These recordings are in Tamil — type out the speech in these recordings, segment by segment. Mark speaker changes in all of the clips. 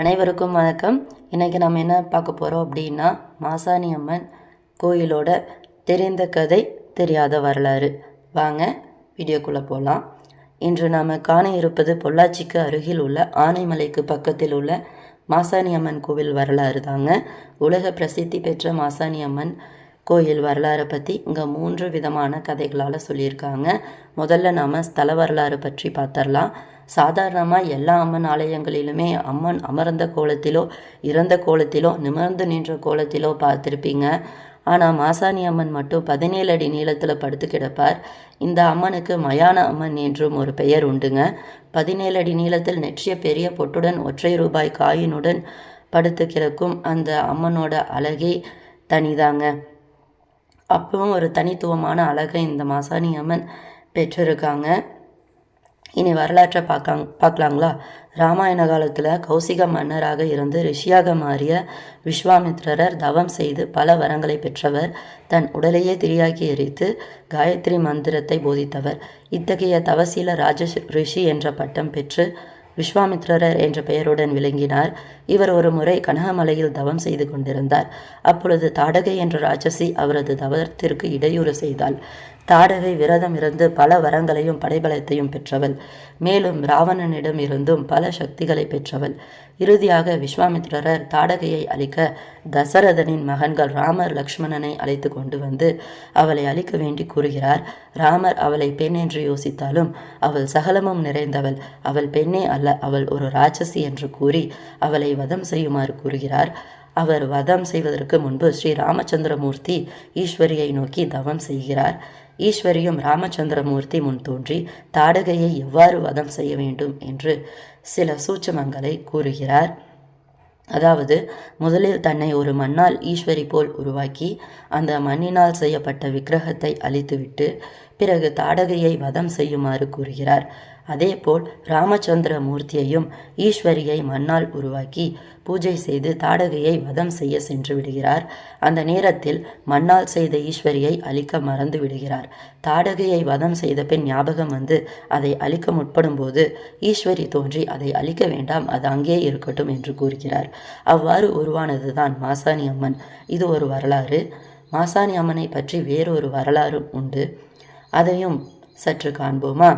Speaker 1: அனைவருக்கும் வணக்கம். இன்றைக்கி நம்ம என்ன பார்க்க போகிறோம் அப்படின்னா மாசாணி அம்மன் கோயிலோட தெரிந்த கதை தெரியாத வரலாறு. வாங்க வீடியோக்குள்ளே போகலாம் இன்று நாம் காண இருப்பது பொள்ளாச்சிக்கு அருகில் உள்ள ஆனைமலைக்கு பக்கத்தில் உள்ள மாசாணி அம்மன் கோவில் வரலாறு தாங்க. உலக பிரசித்தி பெற்ற மாசாணி அம்மன் கோயில் வரலாறை பற்றி இங்கே மூன்று விதமான கதைகளால் சொல்லியிருக்காங்க. முதல்ல நாம் ஸ்தல வரலாறு பற்றி பார்த்துடலாம் சாதாரணமாக எல்லா அம்மன் ஆலயங்களிலுமே அம்மன் அமர்ந்த கோலத்திலோ இறந்த கோலத்திலோ நிமிர்ந்து நின்ற கோலத்திலோ பார்த்துருப்பீங்க. ஆனால் மாசாணி அம்மன் மட்டும் பதினேழு அடி நீளத்தில் படுத்து கிடப்பார். இந்த அம்மனுக்கு மயான அம்மன் என்றும் ஒரு பெயர் உண்டுங்க. பதினேழு அடி நீளத்தில் நெற்றிய பெரிய பொட்டுடன் ஒற்றை ரூபாய் காயினுடன் படுத்து கிடக்கும் அந்த அம்மனோட அழகே தனிதாங்க. அப்பவும் ஒரு தனித்துவமான அழகை இந்த மாசாணி அம்மன் பெற்றிருக்காங்க. இனி வரலாற்றை பார்க்காங் பார்க்கலாங்களா? ராமாயண காலத்தில் கௌசிக மன்னராக இருந்து ரிஷியாக மாறிய விஸ்வாமித்ரர் தவம் செய்து பல வரங்களை பெற்றவர். தன் உடலையே திரியாக்கி எரித்து காயத்ரி மந்திரத்தை போதித்தவர். இத்தகைய தவசீல ராஜ ரிஷி என்ற பட்டம் பெற்று விஸ்வாமித்திரர் என்ற பெயருடன் விளங்கினார். இவர் ஒரு முறை கனகமலையில் தவம் செய்து கொண்டிருந்தார். அப்பொழுது தாடகை என்ற ராட்சசி அவரது தவத்திற்கு இடையூறு செய்தாள். தாடகை விரதம் இருந்து பல வரங்களையும் படைபலத்தையும் பெற்றவள். மேலும் ராவணனிடம் இருந்தும் பல சக்திகளை பெற்றவள். இறுதியாக விஸ்வாமித்திரர் தாடகையை அழிக்க தசரதனின் மகன்கள் ராமர் லக்ஷ்மணனை அழைத்து கொண்டு வந்து அவளை அழிக்க வேண்டி கூறுகிறார். ராமர் அவளை பெண் என்று யோசித்தாலும் அவள் சகலமும் நிறைந்தவள். அவள் பெண்ணே அல்ல அவள் ஒரு ராட்சசி என்று கூறி அவளை வதம் செய்யுமாறு கூறுகிறார். அவர் வதம் செய்வதற்கு முன்பு ஸ்ரீ ராமச்சந்திரமூர்த்தி ஈஸ்வரியை நோக்கி தவம் செய்கிறார். ஈஸ்வரியும் ராமச்சந்திரமூர்த்தி முன் தோன்றி தாடகையை எவ்வாறு வதம் செய்ய வேண்டும் என்று சில சூட்சமங்களை கூறுகிறார். அதாவது முதலில் தன்னை ஒரு மண்ணால் ஈஸ்வரி போல் உருவாக்கி அந்த மண்ணினால் செய்யப்பட்ட விக்கிரகத்தை அழித்துவிட்டு பிறகு தாடகையை வதம் செய்யுமாறு கூறுகிறார். அதேபோல் ராமச்சந்திர மூர்த்தியையும் ஈஸ்வரியை மண்ணால் உருவாக்கி பூஜை செய்து தாடகையை வதம் செய்ய சென்று விடுகிறார். அந்த நேரத்தில் மண்ணால் செய்த ஈஸ்வரியை அழிக்க மறந்து விடுகிறார். தாடகையை வதம் செய்த பின் ஞாபகம் வந்து அதை அழிக்க முற்படும் போது ஈஸ்வரி தோன்றி அதை அழிக்க வேண்டாம் அது அங்கே இருக்கட்டும் என்று கூறுகிறார். அவ்வாறு உருவானதுதான் மாசாணி அம்மன். இது ஒரு வரலாறு. மாசாணி அம்மனை பற்றி வேறொரு வரலாறும் உண்டு. அதையும் சற்று காண்போமா?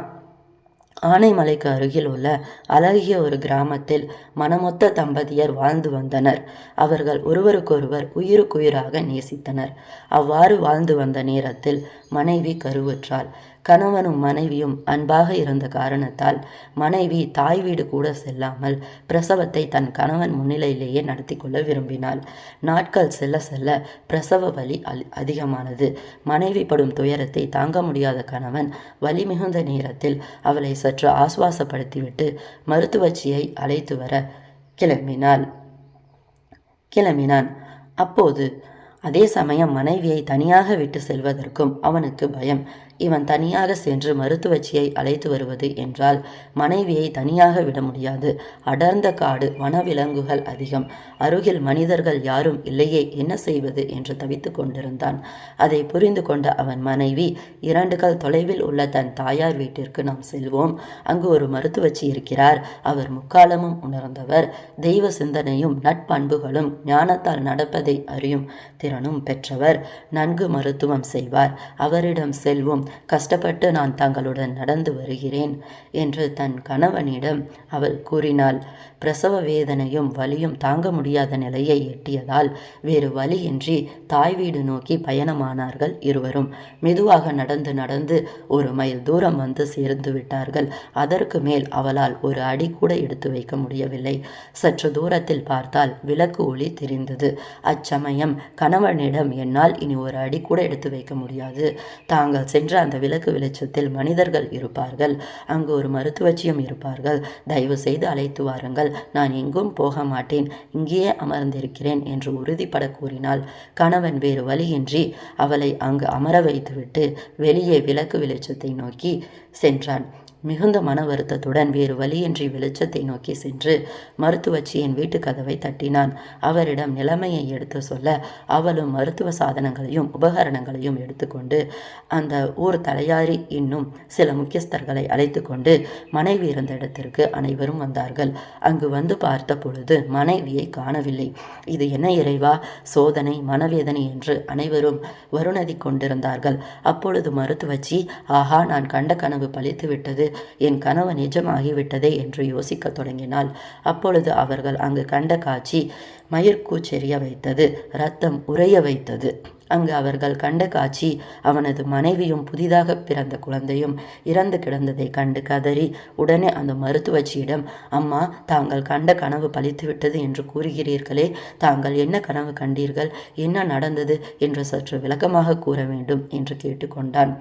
Speaker 1: ஆனைமலைக்கு அருகில் உள்ள அழகிய ஒரு கிராமத்தில் மனமொத்த தம்பதியர் வாழ்ந்து வந்தனர். அவர்கள் ஒருவருக்கொருவர் உயிருக்குயிராக நேசித்தனர். அவ்வாறு வாழ்ந்து வந்த நேரத்தில் மனைவி கருவுற்றாள். கணவனும் மனைவியும் அன்பாக இருந்த காரணத்தால் மனைவி தாய் வீடு கூட செல்லாமல் பிரசவத்தை தன் கணவன் முன்னிலையிலேயே நடத்தி கொள்ள விரும்பினாள். நாட்கள் செல்ல செல்ல பிரசவ வலி அதிகமானது. மனைவி படும் துயரத்தை தாங்க முடியாத கணவன் வலி மிகுந்த நேரத்தில் அவளை சற்று ஆசுவாசப்படுத்திவிட்டு மருத்துவச்சியை அழைத்து வர கிளம்பினாள். கிளம்பினான். அப்போது அதே சமயம் மனைவியை தனியாக விட்டு செல்வதற்கும் அவனுக்கு பயம். இவன் தனியாக சென்று மருத்துவச்சியை அழைத்து வருவது என்றால் மனைவியை தனியாக விட முடியாது. அடர்ந்த காடு வனவிலங்குகள் அதிகம். அருகில் மனிதர்கள் யாரும் இல்லையே என்ன செய்வது என்று தவித்து கொண்டிருந்தான். அதை புரிந்து கொண்ட அவன் மனைவி இரண்டு கால் தொலைவில் உள்ள தன் தாயார் வீட்டிற்கு நாம் செல்வோம். அங்கு ஒரு மருத்துவச்சி இருக்கிறார். அவர் முக்காலமும் உணர்ந்தவர். தெய்வ சிந்தனையும் நட்பண்புகளும் ஞானத்தால் நடப்பதை அறியும் திறனும் பெற்றவர். நன்கு மருத்துவம் செய்வார். அவரிடம் செல்வோம். கஷ்டப்பட்டு நான் தங்களுடன் நடந்து வருகிறேன் என்று தன் கணவனிடம் அவள் கூறினாள். பிரசவ வேதனையும் வலியும் தாங்க முடியாத நிலையை எட்டியதால் வேறு வழியின்றி தாய் வீடு நோக்கி பயணமானார்கள் இருவரும். மெதுவாக நடந்து நடந்து ஒரு மைல் தூரம் வந்து சேர்ந்து விட்டார்கள். அதற்கு மேல் அவளால் ஒரு அடி கூட எடுத்து வைக்க முடியவில்லை. சற்று தூரத்தில் பார்த்தால் விளக்கு ஒளி தெரிந்தது. அச்சமயம் கணவனிடம் என்னால் இனி ஒரு அடி கூட எடுத்து வைக்க முடியாது. தாங்கள் சென்ற அந்த விளக்கு வெளிச்சத்தில் மனிதர்கள் இருப்பார்கள். அங்கு ஒரு மருத்துவச்சியும் இருப்பார்கள். தயவு செய்து அழைத்து வாருங்கள். நான் எங்கும் போக மாட்டேன் இங்கேயே அமர்ந்திருக்கிறேன் என்று உறுதிப்பட கூறினாள். கணவன் வேறு வழியின்றி அவளை அங்கு அமர வைத்துவிட்டு வெளியே விளக்கு வெளிச்சத்தை நோக்கி சென்றான். மிகுந்த மன வருத்தத்துடன் வேறு வழியின்றி வெளிச்சத்தை நோக்கி சென்று மருத்துவச்சியின் வீட்டு கதவை தட்டினான். அவரிடம் நிலைமையை எடுத்து சொல்ல அவளும் மருத்துவ சாதனங்களையும் உபகரணங்களையும் எடுத்துக்கொண்டு அந்த ஊர் தலையாரி இன்னும் சில முக்கியஸ்தர்களை அழைத்து கொண்டு மனைவி இருந்த இடத்திற்கு அனைவரும் வந்தார்கள். அங்கு வந்து பார்த்த பொழுது மனைவியை காணவில்லை. இது என்ன இறைவா? சோதனை மனவேதனை என்று அனைவரும் வருணதி கொண்டிருந்தார்கள். அப்பொழுது மருத்துவச்சி ஆஹா நான் கண்ட கனவு பழித்து விட்டது என் கனவு நிஜமாகிவிட்டதே என்று யோசிக்கத் தொடங்கினாள். அப்பொழுது அவர்கள் அங்கு கண்ட காட்சி மயிர்கூச்செறிய வைத்தது ரத்தம் உறைய வைத்தது. அங்கு அவர்கள் கண்ட காட்சி அவனது மனைவியும் புதிதாக பிறந்த குழந்தையும் இறந்து கிடந்ததை கண்டு கதறி உடனே அந்த மருத்துவச்சியிடம் அம்மா தாங்கள் கண்ட கனவு பழித்துவிட்டது என்று கூறுகிறீர்களே தாங்கள் என்ன கனவு கண்டீர்கள் என்ன நடந்தது என்று சற்று விளக்கமாக கூற வேண்டும் என்று கேட்டுக்கொண்டான்.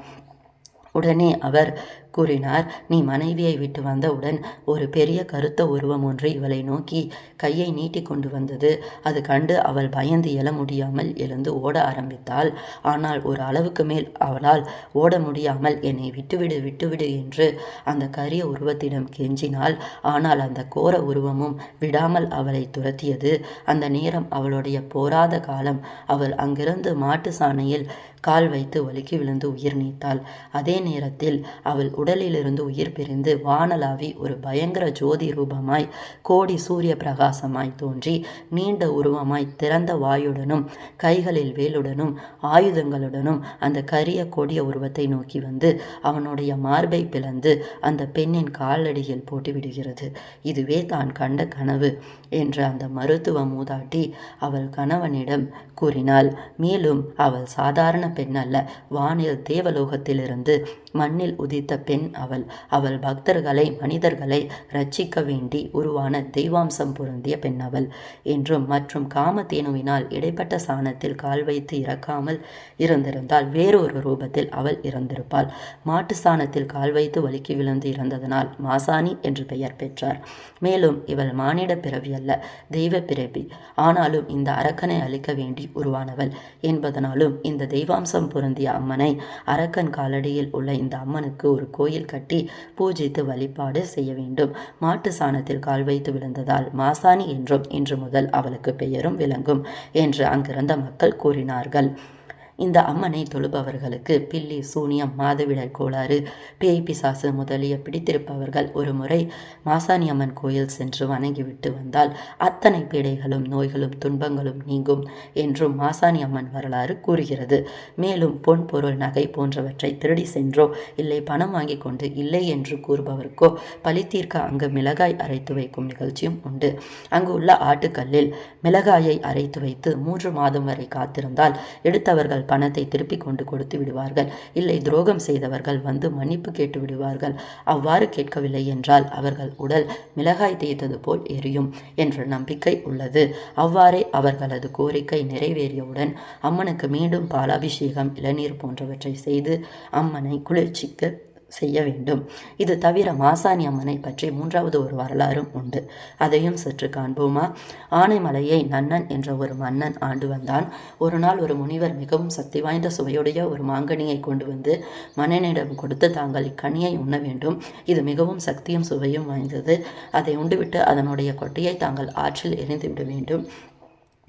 Speaker 1: உடனே அவர் கூறினார். நீ மனைவியை விட்டு வந்தவுடன் ஒரு பெரிய கருத்த உருவம் ஒன்று இவளை நோக்கி கையை நீட்டி கொண்டு வந்தது. அது கண்டு அவள் பயந்து எழ முடியாமல் எழுந்து ஓட ஆரம்பித்தாள். ஆனால் ஒரு அளவுக்கு மேல் அவளால் ஓட முடியாமல் என்னை விட்டுவிடு விட்டுவிடு என்று அந்த கரிய உருவத்திடம் கெஞ்சினாள். ஆனால் அந்த கோர உருவமும் விடாமல் அவளை துரத்தியது. அந்த நேரம் அவளுடைய போராத காலம். அவள் அங்கிருந்து மாட்டு சாணையில் கால் வைத்து வலிக்கி விழுந்து உயிர் நீத்தாள். அதே நேரத்தில் அவள் உடலிலிருந்து உயிர் பிரிந்து வானலாவி ஒரு பயங்கர ஜோதி ரூபமாய் கோடி சூரிய பிரகாசமாய் தோன்றி நீண்ட உருவமாய் திறந்த வாயுடனும் கைகளில் வேலுடனும் ஆயுதங்களுடனும் அந்த கரிய கொடிய உருவத்தை நோக்கி வந்து அவனுடைய மார்பை பிளந்து அந்த பெண்ணின் காலடியில் போட்டு விடுகிறது. இதுவே தான் கண்ட கனவு என்று அந்த மருத்துவ மூதாட்டி அவள் கணவனிடம் கூறினாள். மேலும் அவள் சாதாரண பெண் அல்ல வானில் தேவலோகத்திலிருந்து மண்ணில் உதித்த பெண் அவள். அவள் பக்தர்களை மனிதர்களை ரட்சிக்க வேண்டி உருவான தெய்வாம்சம் பொருந்திய பெண் அவள் என்றும் மற்றும் காமதேனுவினால் இடைப்பட்ட சாணத்தில் கால் வைத்து இறக்காமல் இருந்திருந்தால் வேறொரு ரூபத்தில் அவள் இறந்திருப்பாள். மாட்டு சாணத்தில் கால் வைத்து வலுக்கி விழுந்து இறந்ததனால் மாசாணி என்று பெயர் பெற்றார். மேலும் இவள் மானிட பிறவி அல்ல தெய்வ பிறவி. ஆனாலும் இந்த அரக்கனை அழிக்க வேண்டி உருவானவள் என்பதனாலும் இந்த தெய்வாம்சம் பொருந்திய அம்மனை அரக்கன் காலடியில் உள்ள இந்த அம்மனுக்கு ஒரு கோயில் கட்டி பூஜித்து வழிபாடு செய்ய வேண்டும். மாட்டு சாணத்தில் கால் வைத்து விழுந்ததால் மாசாணி என்றும் இன்று முதல் அவளுக்கு பெயரும் விளங்கும் என்று அங்கிருந்த மக்கள் கூறினார்கள். இந்த அம்மனை தொழுபவர்களுக்கு பில்லி சூனியம் மாதவிடர் கோளாறு பேய் பிசாசு முதலிய பிடித்திருப்பவர்கள் ஒரு முறை மாசாணி அம்மன் கோயில் சென்று வணங்கிவிட்டு வந்தால் அத்தனை பீடைகளும் நோய்களும் துன்பங்களும் நீங்கும் என்றும் மாசாணி அம்மன் வரலாறு கூறுகிறது. மேலும் பொன் பொருள் நகை போன்றவற்றை திருடி சென்றோ இல்லை பணம் வாங்கி கொண்டு இல்லை என்று கூறுபவருக்கோ பழி தீர்க்க அங்கு மிளகாய் அரைத்து வைக்கும் நிகழ்ச்சியும் உண்டு. அங்கு உள்ள ஆட்டுக்கல்லில் மிளகாயை அரைத்து வைத்து மூன்று மாதம் வரை காத்திருந்தால் எடுத்தவர்கள் பணத்தை திருப்பி கொண்டு கொடுத்து விடுவார்கள். இல்லை துரோகம் செய்தவர்கள் வந்து மன்னிப்பு கேட்டு விடுவார்கள். அவ்வாறு கேட்கவில்லை என்றால் அவர்கள் உடல் மிளகாய் தேய்த்தது போல் எரியும் என்ற நம்பிக்கை உள்ளது. அவ்வாறே அவர்களது கோரிக்கை நிறைவேறியவுடன் அம்மனுக்கு மீண்டும் பாலாபிஷேகம் இளநீர் போன்றவற்றை செய்து அம்மனை குளிர்ச்சிக்கு செய்ய வேண்டும். இது தவிர மாசாணி அம்மனை பற்றி மூன்றாவது ஒரு வரலாறும் உண்டு. அதையும் சற்று காண்போமா? ஆனைமலையை நன்னன் என்ற ஒரு மன்னன் ஆண்டு வந்தான். ஒரு நாள் ஒரு முனிவர் மிகவும் சக்தி வாய்ந்த சுவையுடைய ஒரு மாங்கனியை கொண்டு வந்து மன்னனிடம் கொடுத்து தாங்கள் இக்கனியை உண்ண வேண்டும். இது மிகவும் சக்தியும் சுவையும் வாய்ந்தது. அதை உண்டுவிட்டு அதனுடைய கொட்டையை தாங்கள் ஆற்றில் எரிந்துவிட வேண்டும்.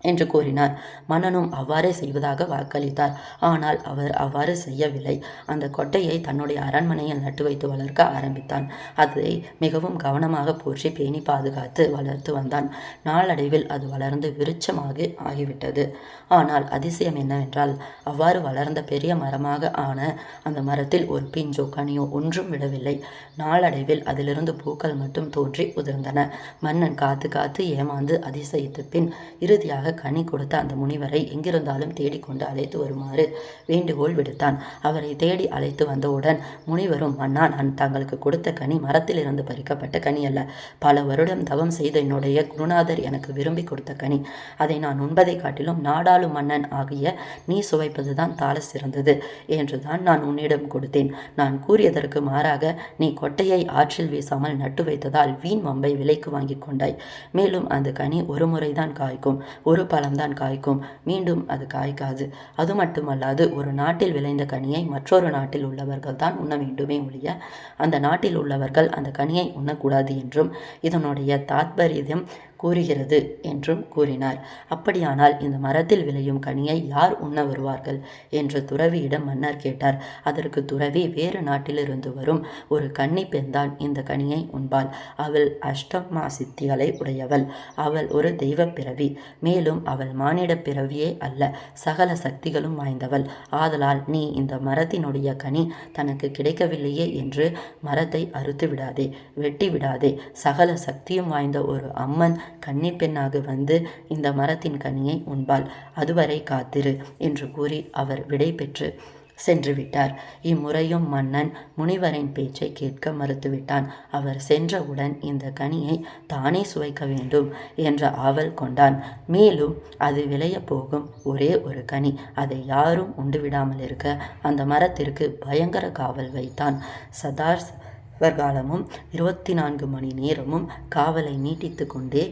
Speaker 1: என்று கூறினார். மன்னனும் அவ்வாறே செய்வதாக வாக்களித்தார். ஆனால் அவர் அவ்வாறு செய்யவில்லை. அந்த கொட்டையை தன்னுடைய அரண்மனையில் நட்டு வைத்து வளர்க்க ஆரம்பித்தான். அதை மிகவும் கவனமாக போற்றி பேணி பாதுகாத்து வளர்த்து வந்தான். நாளடைவில் அது வளர்ந்து விருட்சமாக ஆகிவிட்டது. ஆனால் அதிசயம் என்னவென்றால் அவ்வாறு வளர்ந்த பெரிய மரமாக ஆன அந்த மரத்தில் ஒரு பிஞ்சோ கனியோ ஒன்றும் விடவில்லை. நாளடைவில் அதிலிருந்து பூக்கள் மட்டும் தோன்றி உதிர்ந்தன. மன்னன் காத்து காத்து ஏமாந்து அதிசயித்த பின் இறுதியாக கனி கொடுத்த அந்த முனிவரை எங்கிருந்தாலும் தேடிக்கொண்டு அழைத்து வருமாறு வேண்டுகோள் விடுத்தான். அவரை தேடி அழைத்து வந்தவுடன் முனிவரும் மன்னா நான் தங்களுக்கு கொடுத்த கனி மரத்திலிருந்து பறிக்கப்பட்ட கனி அல்ல. பல வருடம் தவம் செய்த என்னுடைய குருநாதர் எனக்கு விரும்பி கொடுத்த கனி. அதை நான் உண்பதை காட்டிலும் நாடாளு மன்னன் ஆகிய நீ சுவைப்பதுதான் தாள சிறந்தது என்றுதான் நான் உன்னிடம் கொடுத்தேன். நான் கூறியதற்கு மாறாக நீ கொட்டையை ஆற்றில் வீசாமல் நட்டு வைத்ததால் வீண் வம்பை விலைக்கு வாங்கி கொண்டாய். மேலும் அந்த கனி ஒரு முறைதான் காய்க்கும். ஒரு ஒரு பழம்தான் காய்க்கும். மீண்டும் அது காய்க்காது. அது மட்டுமல்லாது ஒரு நாட்டில் விளைந்த கனியை மற்றொரு நாட்டில் உள்ளவர்கள் தான் உண்ண வேண்டுமே ஒழிய அந்த நாட்டில் உள்ளவர்கள் அந்த கனியை உண்ணக்கூடாது என்றும் இதனுடைய தாத்பரியம் கூறுகிறது என்றும் கூறினார். அப்படியானால் இந்த மரத்தில் விளையும் கனியை யார் உண்ண வருவார்கள் என்று துறவியிடம் மன்னர் கேட்டார். அதற்கு துறவி வேறு நாட்டிலிருந்து வரும் ஒரு கன்னி பெண்தான் இந்த கனியை உண்பாள். அவள் அஷ்டமா சித்திகளை உடையவள். அவள் ஒரு தெய்வ பிறவி. மேலும் அவள் மானிட பிறவியே அல்ல சகல சக்திகளும் வாய்ந்தவள். ஆதலால் நீ இந்த மரத்தினுடைய கனி தனக்கு கிடைக்கவில்லையே என்று மரத்தை அறுத்து விடாதே வெட்டி விடாதே. சகல சக்தியும் வாய்ந்த ஒரு அம்மன் கன்னி பெண்ணாக வந்து இந்த மரத்தின் கனியை உண்பாள். அதுவரை காத்திரு என்று கூறி அவர் விடை பெற்று சென்று விட்டார் இம்முறையும் மன்னன் முனிவரின் பேச்சை கேட்க மறுத்துவிட்டான். அவர் சென்றவுடன் இந்த கனியை தானே சுவைக்க வேண்டும் என்ற ஆவல் கொண்டான். மேலும் அது விளைய போகும் ஒரே ஒரு கனி. அதை யாரும் உண்டு விடாமல் இருக்க அந்த மரத்திற்கு பயங்கர காவல் வைத்தான். சதார் காலமும் இருபத்தி நான்கு மணி நேரமும் காவலை நீட்டித்து கொண்டே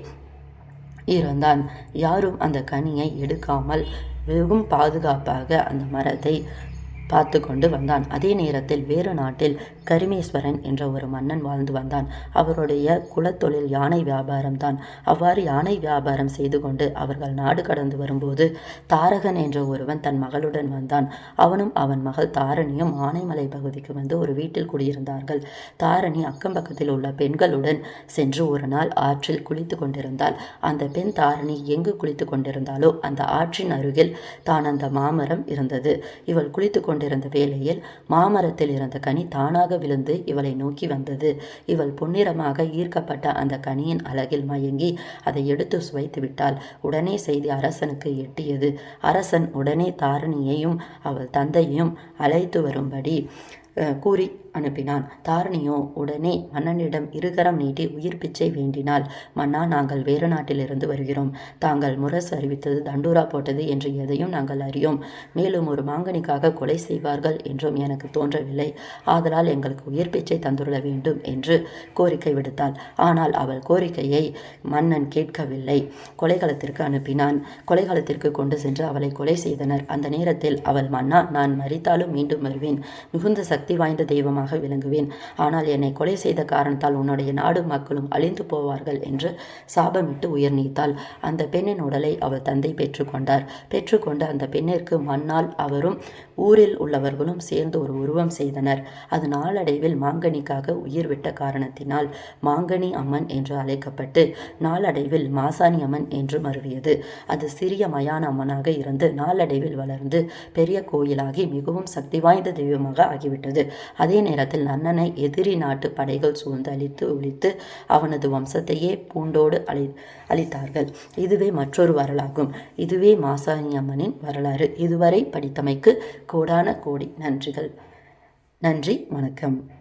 Speaker 1: இருந்தான். யாரும் அந்த கனியை எடுக்காமல் வெகும் பாதுகாப்பாக அந்த மரத்தை பார்த்து கொண்டு வந்தான். அதே நேரத்தில் வேறு நாட்டில் கரிமேஸ்வரன் என்ற ஒரு மன்னன் வாழ்ந்து வந்தான். அவருடைய குலத்தொழில் யானை வியாபாரம் தான் அவ்வாறு யானை வியாபாரம் செய்து கொண்டு அவர்கள் நாடு கடந்து வரும்போது தாரகன் என்ற ஒருவன் தன் மகளுடன் வந்தான். அவனும் அவன் மகள் தாரணியும் ஆனைமலை பகுதிக்கு வந்து ஒரு வீட்டில் குடியிருந்தார்கள். தாரணி அக்கம் பக்கத்தில் உள்ள பெண்களுடன் சென்று ஒரு நாள் ஆற்றில் குளித்து கொண்டிருந்தாள். அந்த பெண் தாரணி எங்கு குளித்து கொண்டிருந்தாலோ அந்த ஆற்றின் அருகில் தான் அந்த மாமரம் இருந்தது. இவள் குளித்து கொண்டிருந்த வேளையில் மாமரத்தில் இருந்த கனி தானாக விழுந்து இவளை நோக்கி வந்தது. இவள் பொன்னிறமாக ஈர்க்கப்பட்ட அந்த கனியின் அழகில் மயங்கி அதை எடுத்து சுவைத்து விட்டாள். உடனே செய்தி அரசனுக்கு எட்டியது. அரசன் உடனே தாரணியையும் அவள் தந்தையும் அழைத்து வரும்படி கூறி அனுப்பினான். தாரணியோ உடனே மன்னனிடம் இருகரம் நீட்டி உயிர் பிச்சை வேண்டினாள். மன்னா நாங்கள் வேறு நாட்டிலிருந்து வருகிறோம். தாங்கள் முரசு அறிவித்தது தண்டூரா போட்டது என்று எதையும் நாங்கள் அறியோம். மேலும் ஒரு மாங்கனிக்காக கொலை செய்வார்கள் என்றும் எனக்கு தோன்றவில்லை. ஆதலால் எங்களுக்கு உயிர் பிச்சை தந்துள்ள வேண்டும் என்று கோரிக்கை விடுத்தாள். ஆனால் அவள் கோரிக்கையை மன்னன் கேட்கவில்லை. கொலைகளத்திற்கு அனுப்பினான். கொலைகளத்திற்கு கொண்டு சென்று அவளை கொலை செய்தனர். அந்த நேரத்தில் அவள் மன்னா நான் மறித்தாலும் மீண்டும் வருவேன். மிகுந்த சக்தி வாய்ந்த தெய்வமாக வீரனாக விளங்குவேன். ஆனால் என்னை கொலை செய்த காரணத்தால் உன்னுடைய நாடு மக்களும் அழிந்து போவார்கள் என்று சாபமிட்டு உயிர் நீத்தாள். அந்த பெண்ணின் உடலை அவள் தந்தை பெற்றுக்கொண்டார். பெற்றுக்கொண்டு அந்த பெண்ணிற்கு மண்ணால் அவரும் ஊரில் உள்ளவர்களும் சேர்ந்து ஒரு உருவம் செய்தனர். அது நாளடைவில் மாங்கனிக்காக உயிர் விட்ட காரணத்தினால் மாங்கனி அம்மன் என்று அழைக்கப்பட்டு நாளடைவில் மாசாணி அம்மன் என்று மருவியது. அது சிறிய மயான அம்மனாக இருந்து நாளடைவில் வளர்ந்து பெரிய கோயிலாகி மிகவும் சக்தி வாய்ந்த தெய்வமாக ஆகிவிட்டது. அதே நேரத்தில் நன்னனை எதிரி நாட்டு படைகள் சூழ்ந்து அழித்து ஒழித்து அவனது வம்சத்தையே பூண்டோடு அழி அளித்தார்கள் இதுவே மற்றொரு வரலாகும். இதுவே மாசாணி அம்மனின் வரலாறு. இதுவரை படித்தமைக்கு கோடான கோடி நன்றிகள். நன்றி வணக்கம்.